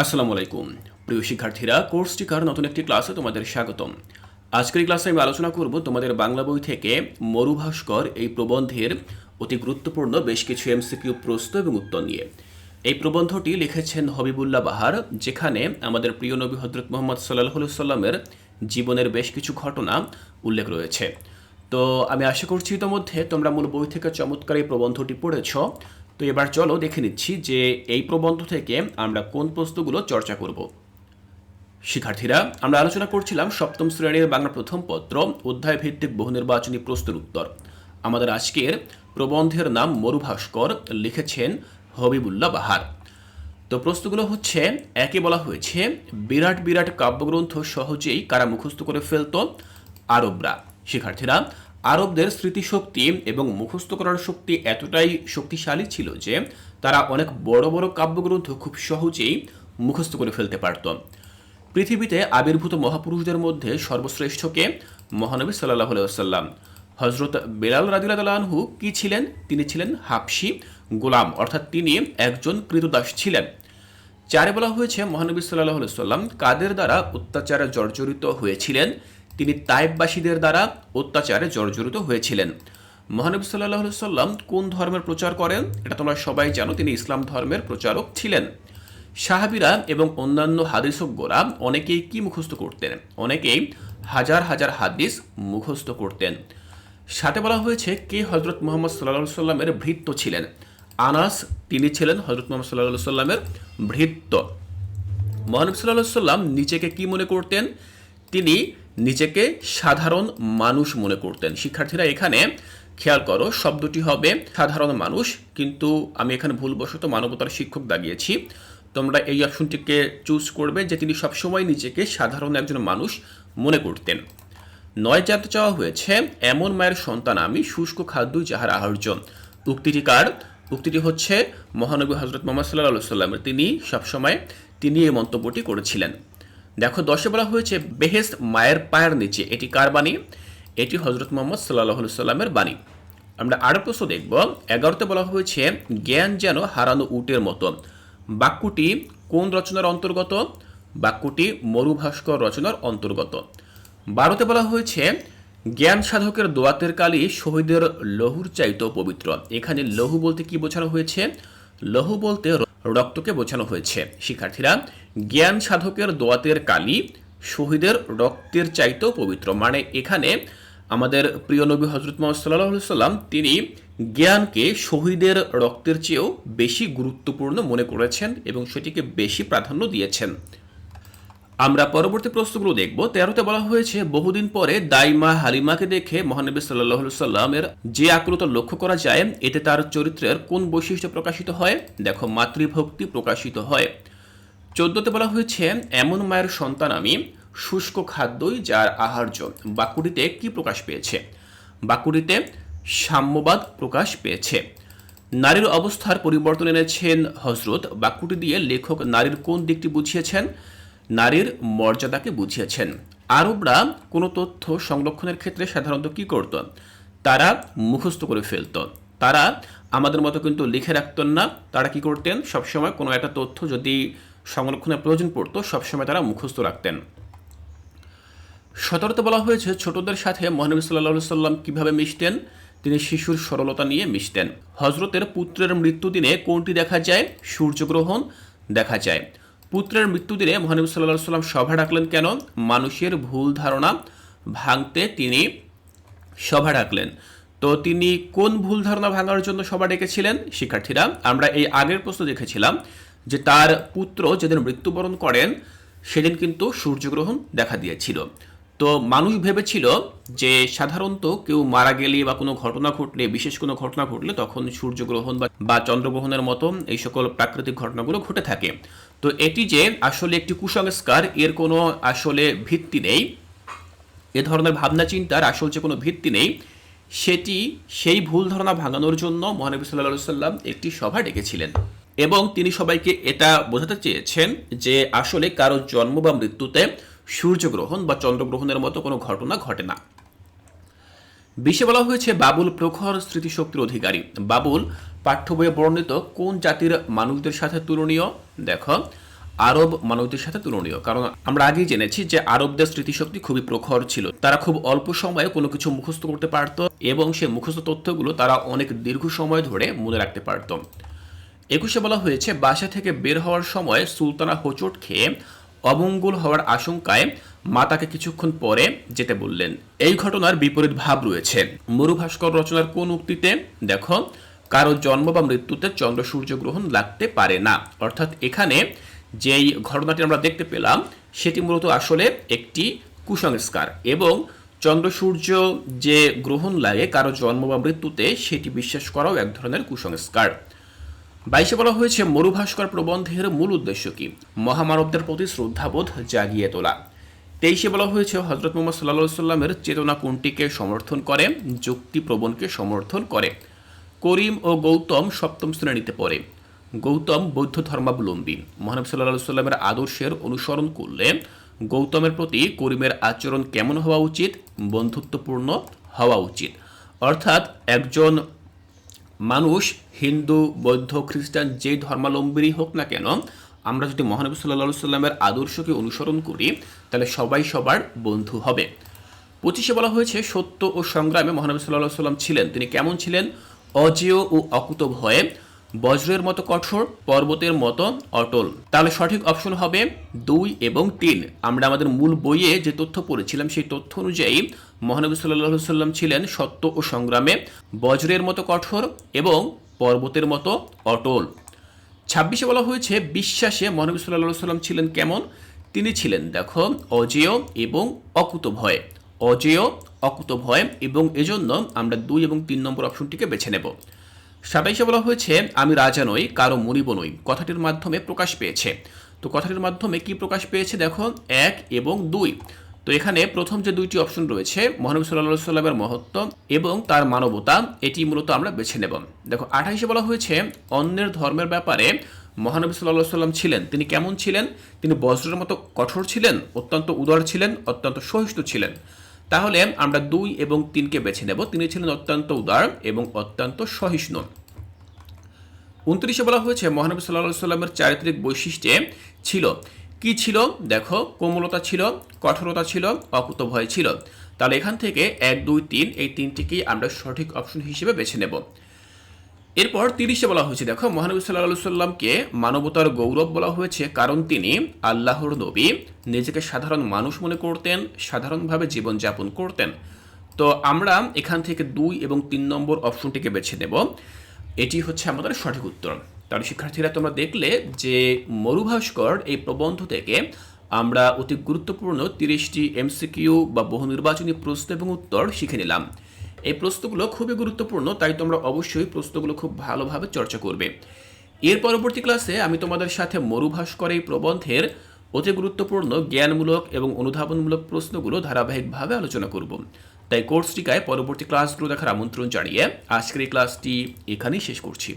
আসসালামু আলাইকুম। প্রিয় শিক্ষার্থীরা কোর্স টিকার নতুন একটি ক্লাসে তোমাদের স্বাগতম। আজকের ক্লাসে আমি আলোচনা করব তোমাদের বাংলা বই থেকে মরুভাস্কর এই প্রবন্ধের অতি গুরুত্বপূর্ণ বেশ কিছু এমসিকিউ প্রশ্ন এবং উত্তর নিয়ে। এই প্রবন্ধটি লিখেছেন হবিবুল্লাহ বাহার, যেখানে আমাদের প্রিয় নবী হজরত মোহাম্মদ সাল্লাহ সাল্লামের জীবনের বেশ কিছু ঘটনা উল্লেখ রয়েছে। তো আমি আশা করছি ইতোমধ্যে তোমরা মূল বই থেকে চমৎকার এই প্রবন্ধটি পড়েছ। তো এবার চলো দেখে নিচ্ছি যে এই প্রবন্ধ থেকে আমরা কোন প্রশ্নগুলো চর্চা করব। শিক্ষার্থীরা, আমরা আলোচনা করছিলাম সপ্তম শ্রেণির বাংলা প্রথম পত্র অধ্যায় ভিত্তিক বহু নির্বাচনী প্রশ্নের উত্তর। আমাদের আজকের প্রবন্ধের নাম মরুভাস্কর, লিখেছেন হবিবুল্লাহ বাহার। তো প্রশ্নগুলো হচ্ছে, একে বলা হয়েছে, বিরাট বিরাট কাব্যগ্রন্থ সহজেই কারা মুখস্থ করে ফেলতো? আরবরা। শিক্ষার্থীরা আরবদের স্মৃতিশক্তি এবং মুখস্থ করার শক্তি এতটাই শক্তিশালী ছিল যে তারা অনেক বড় বড় কাব্যগ্রন্থ খুব সহজেই মুখস্থ করে ফেলতে পারত। পৃথিবীতে আবির্ভূত মহাপুরুষদের মধ্যে সর্বশ্রেষ্ঠকে মহানবী সাল্লাহ সাল্লাম হজরত বেলাল রাদিল্লাহু কি ছিলেন? তিনি ছিলেন হাফসি গোলাম, অর্থাৎ তিনি একজন কৃতদাস ছিলেন। চারে বলা হয়েছে মহানবী সাল্লাহ সাল্লাম কাদের দ্বারা অত্যাচারে জর্জরিত হয়েছিলেন? তিনি তাইববাসীদের দ্বারা অত্যাচারে জর্জরিত হয়েছিলেন। মহানবী সাল্লাহ সাল্লাম কোন ধর্মের প্রচার করেন? এটা তোমরা সবাই জানো, তিনি ইসলাম ধর্মের প্রচারক ছিলেন। সাহাবিরা এবং অন্যান্য হাদিসজ্ঞরা অনেকেই কি মুখস্থ করতেন? অনেকেই হাজার হাজার হাদিস মুখস্থ করতেন। সাথে বলা হয়েছে, কে হজরত মোহাম্মদ সাল্লাহ সাল্লামের ভৃত্য ছিলেন? আনাস, তিনি ছিলেন হজরত মোহাম্মদ সাল্লাহ সাল্লামের ভৃত্য। মহানবী সাল্লাহ সাল্লাম নিজেকে কি মনে করতেন? তিনি নিজেকে সাধারণ মানুষ মনে করতেন। শিক্ষার্থীরা এখানে খেয়াল করো, শব্দটি হবে সাধারণ মানুষ, কিন্তু আমি এখানে ভুলবশত মানবতার শিক্ষক দাগিয়েছি। তোমরা এই অপশনটিকে চুজ করবে যে তিনি সবসময় নিজেকে সাধারণ একজন মানুষ মনে করতেন। নয় জানতে চাওয়া হয়েছে, এমন মায়ের সন্তান আমি, শুষ্ক খাদ্য যাহার আহার্য। উক্তিটি কার? উক্তিটি হচ্ছে মহানবী হজরত মোহাম্মদ সাল্লাহ সাল্লামের তিনি সবসময় তিনি এই মন্তব্যটি করেছিলেন। দেখো, দশে বলা হয়েছে বেহেস্ত মায়ের পায়ের নিচে। এটি কার বাণী? এটি হজরত মোহাম্মদ সাল্লাহ সাল্লামের বাণী। আমরা আরও প্রশ্ন দেখব। এগারোতে বলা হয়েছে, জ্ঞান যেন হারানো উটের মতো। বাক্যটি কোন রচনার অন্তর্গত? বাক্যটি মরুভাস্কর রচনার অন্তর্গত। বারোতে বলা হয়েছে, জ্ঞান সাধকের দোয়াতের কালি শহীদের লহুর চাইতেও পবিত্র। এখানে লহু বলতে কি বোঝানো হয়েছে? লহু বলতে রক্তকে বোঝানো হয়েছে। শিক্ষার্থীরা জ্ঞান সাধকের দোয়াতের কালি, শহীদের রক্তের চাইতেও পবিত্র। মানে এখানে আমাদের প্রিয় নবী হজরত মোহাম্মদ সাল্লাহ সাল্লাম তিনি জ্ঞানকে শহীদের রক্তের চেয়েও বেশি গুরুত্বপূর্ণ মনে করেছেন এবং সেটিকে বেশি প্রাধান্য দিয়েছেন। আমরা পরবর্তী প্রশ্নগুলো দেখব। তেরোতে বলা হয়েছে, বহুদিন পরে দাইমা হালিমাকে দেখে মহানবী সাল্লাহ সাল্লামের যে আকুলতা লক্ষ্য করা যায়, এতে তার চরিত্রের কোন বৈশিষ্ট্য প্রকাশিত হয়? দেখো, মাতৃভক্তি প্রকাশিত হয়। চোদ্দতে বলা হয়েছে, এমন মায়ের সন্তান আমি, শুষ্ক খাদ্যই যার আহার্য। বাক্যটিতে কি প্রকাশ পেয়েছে? বাক্যটিতে সাম্যবাদ প্রকাশ পেয়েছে। নারীর অবস্থার পরিবর্তন এনেছেন হজরত। বাক্যটি দিয়ে লেখক নারীর কোন দিকটি বুঝিয়েছেন? নারীর মর্যাদাকে বুঝিয়েছেন। আরবরা কোনো তথ্য সংরক্ষণের ক্ষেত্রে সাধারণত কি করত? তারা মুখস্থ করে ফেলত। তারা আমাদের মতো কিন্তু লিখে রাখতেন না। তারা কি করতেন? সবসময় কোনো একটা তথ্য যদি সংরক্ষণের প্রয়োজন পড়তো, সবসময় তারা মুখস্থ রাখতেন। সতর্কতা বলা হয়েছে, ছোটদের সাথে মহানবী সাল্লাহ সাল্লাম কীভাবে মিশতেন? তিনি শিশুর সরলতা নিয়ে মিশতেন। হজরতের পুত্রের মৃত্যুদিনে কোনটি দেখা যায়? সূর্যগ্রহণ দেখা যায়। পুত্রের মৃত্যুদিনে মহানবী সাল্লাহ সাল্লাম সভা ডাকলেন কেন? মানুষের ভুল ধারণা ভাঙতে তিনি সভা ডাকলেন। তো তিনি কোন ভুল ধারণা ভাঙার জন্য সভা ডেকেছিলেন? শিক্ষার্থীরা, আমরা এই আগের প্রশ্ন দেখেছিলাম। যে তার পুত্র যেদিন মৃত্যুবরণ করেন, সেদিন কিন্তু সূর্যগ্রহণ দেখা দিয়েছিল। তো মানুষ ভেবেছিল যে সাধারণত কেউ মারা গেলে বা কোনো ঘটনা ঘটলে, বিশেষ কোনো ঘটনা ঘটলে তখন সূর্যগ্রহণ বা চন্দ্রগ্রহণের মতো এই সকল প্রাকৃতিক ঘটনাগুলো ঘটে থাকে। তো এটি যে আসলে একটি কুসংস্কার, এর কোনো আসলে ভিত্তি নেই। এ ধরনের ভাবনা চিন্তার আসল যে কোনো ভিত্তি নেই, সেটি সেই ভুল ধারণা ভাঙানোর জন্য মহানবী সাল্লাহ সাল্লাম একটি সভা ডেকেছিলেন। এবং তিনি সবাইকে এটা বোঝাতে চেয়েছেন যে আসলে কারও জন্ম বা মৃত্যুতে সূর্যগ্রহণ বা চন্দ্রগ্রহণের মতো কোনো ঘটনা ঘটে না। বিশে বলা হয়েছে, বাবুল প্রখর স্মৃতিশক্তির অধিকারী। বাবুল পাঠ্য বইয়ে বর্ণিত কোন জাতির মানুষদের সাথে তুলনীয়? দেখো, আরব মানবদের সাথে তুলনীয়। কারণ আমরা আগেই জেনেছি যে আরবদের স্মৃতিশক্তি খুবই প্রখর ছিল। তারা খুব অল্প সময়ে কোনো কিছু মুখস্থ করতে পারত এবং সেই মুখস্থ তথ্যগুলো তারা অনেক দীর্ঘ সময় ধরে মনে রাখতে পারত। একুশে বলা হয়েছে, বাসা থেকে বের হওয়ার সময় সুলতানা হোঁচট খেয়ে অমঙ্গল হওয়ার আশঙ্কায় মাতাকে কিছুক্ষণ পরে যেতে বললেন। এই ঘটনার বিপরীত ভাব রয়েছে। মরুভাস্কর রচনার কোন উক্তিতে? দেখো, কারও জন্ম বা মৃত্যুতে চন্দ্র সূর্য গ্রহণ লাগতে পারে না। অর্থাৎ এখানে যেই ঘটনাটি আমরা দেখতে পেলাম, সেটি মূলত আসলে একটি কুসংস্কার এবং চন্দ্র সূর্য যে গ্রহণ লাগে, কারও জন্ম বা মৃত্যুতে সেটি বিশ্বাস করাও এক ধরনের কুসংস্কার। বাইশে বলা হয়েছে, মরুভাস্কর প্রবন্ধের মূল উদ্দেশ্য কি? মহামানবদের প্রতি শ্রদ্ধাবোধ জাগিয়ে তোলা। তেইশে বলা হয়েছে হজরত মোহাম্মদ সাল্লা সাল্লামের চেতনা কোনটিকে সমর্থন করে, যুক্তি প্রবণকে সমর্থন করে। করিম ও গৌতম সপ্তম শ্রেণীতে পড়ে। গৌতম বৌদ্ধ ধর্মাবলম্বী। মহানবী সাল্লাহ সাল্লামের আদর্শের অনুসরণ করলে গৌতমের প্রতি করিমের আচরণ কেমন হওয়া উচিত? বন্ধুত্বপূর্ণ হওয়া উচিত। অর্থাৎ একজন মানুষ, হিন্দু, বৌদ্ধ, খ্রিস্টান, যে ধর্মাবলম্বীরই হোক না কেন, আমরা যদি মহানবী সাল্লা সাল্লামের আদর্শকে অনুসরণ করি, তাহলে সবাই সবার বন্ধু হবে। পঁচিশে বলা হয়েছে, সত্য ও সংগ্রামে মহানবী সাল্লাহ সাল্লাম ছিলেন। তিনি কেমন ছিলেন? অজেয় ও অকুত ভয়ে বজ্রের মতো কঠোর, পর্বতের মতো অটল। তাহলে সঠিক অপশন হবে দুই এবং তিন। আমরা আমাদের মূল বইয়ে যে তথ্য পড়েছিলাম, সেই তথ্য অনুযায়ী মহানবী সাল্লাহ সাল্লাম ছিলেন সত্য ও সংগ্রামে বজ্রের মতো কঠোর এবং পর্বতের মতো অটল। ছাব্বিশে বলা হয়েছে, বিশ্বাসে মহানবী সাল্লাহ সাল্লাম ছিলেন কেমন? তিনি ছিলেন, দেখো, অজেয় এবং অকুত ভয়। অজেয়, অকুত ভয় এবং এজন্য আমরা দুই এবং তিন নম্বর অপশনটিকে বেছে নেব। সাতাইশে বলা হয়েছে, আমি রাজা নই, কারও মনিব নই। কথাটির মাধ্যমে প্রকাশ পেয়েছে। তো কথাটির মাধ্যমে কি প্রকাশ পেয়েছে? দেখো, এক এবং দুই। তো এখানে প্রথম যে দুইটি অপশন রয়েছে মহানবী সাল্লাহ সাল্লামের মহত্ব এবং তার মানবতা, এটি মূলত আমরা বেছে নেব। দেখো, আঠাইশে বলা হয়েছে, অন্যের ধর্মের ব্যাপারে মহানবী সাল্লাহ সাল্লাম ছিলেন। তিনি কেমন ছিলেন? তিনি বজ্রের মতো কঠোর ছিলেন, অত্যন্ত উদার ছিলেন, অত্যন্ত সহিষ্ণু ছিলেন। তাহলে আমরা দুই এবং তিনকে বেছে নেব। তিনি ছিলেন অত্যন্ত উদার এবং অত্যন্ত সহিষ্ণু। উনত্রিশে বলা হয়েছে মহানবী সাল্লাহ সাল্লামের চারিত্রিক বৈশিষ্ট্যে ছিল কি ছিল? দেখো, কোমলতা ছিল, কঠোরতা ছিল, অকুত ভয় ছিল। তাহলে এখান থেকে এক, দুই, তিন, এই তিনটিকেই আমরা সঠিক অপশন হিসেবে বেছে নেব। এরপর তিরিশে বলা হয়েছে, দেখো, মহানবী সাল্লাহ সাল্লামকে মানবতার গৌরব বলা হয়েছে কারণ তিনি আল্লাহর নবী, নিজেকে সাধারণ মানুষ মনে করতেন, সাধারণভাবে জীবনযাপন করতেন। তো আমরা এখান থেকে দুই এবং তিন নম্বর অপশনটিকে বেছে নেব। এটি হচ্ছে আমাদের সঠিক উত্তর। তাহলে শিক্ষার্থীরা তোমরা দেখলে যে মরুভাস্কর এই প্রবন্ধ থেকে আমরা অতি গুরুত্বপূর্ণ তিরিশটি এমসিকিউ বা বহু নির্বাচনী প্রশ্ন এবং উত্তর শিখে নিলাম। এই প্রশ্নগুলো খুবই গুরুত্বপূর্ণ, তাই তোমরা অবশ্যই প্রশ্নগুলো খুব ভালোভাবে চর্চা করবে। এর পরবর্তী ক্লাসে আমি তোমাদের সাথে মরুভাস্কর এই প্রবন্ধের অতি গুরুত্বপূর্ণ, জ্ঞানমূলক এবং অনুধাবনমূলক প্রশ্নগুলো ধারাবাহিকভাবে আলোচনা করব। তাই কোর্সটিকায় পরবর্তী ক্লাসগুলো দেখার আমন্ত্রণ জানিয়ে আজকের এই ক্লাসটি এখানেই শেষ করছি।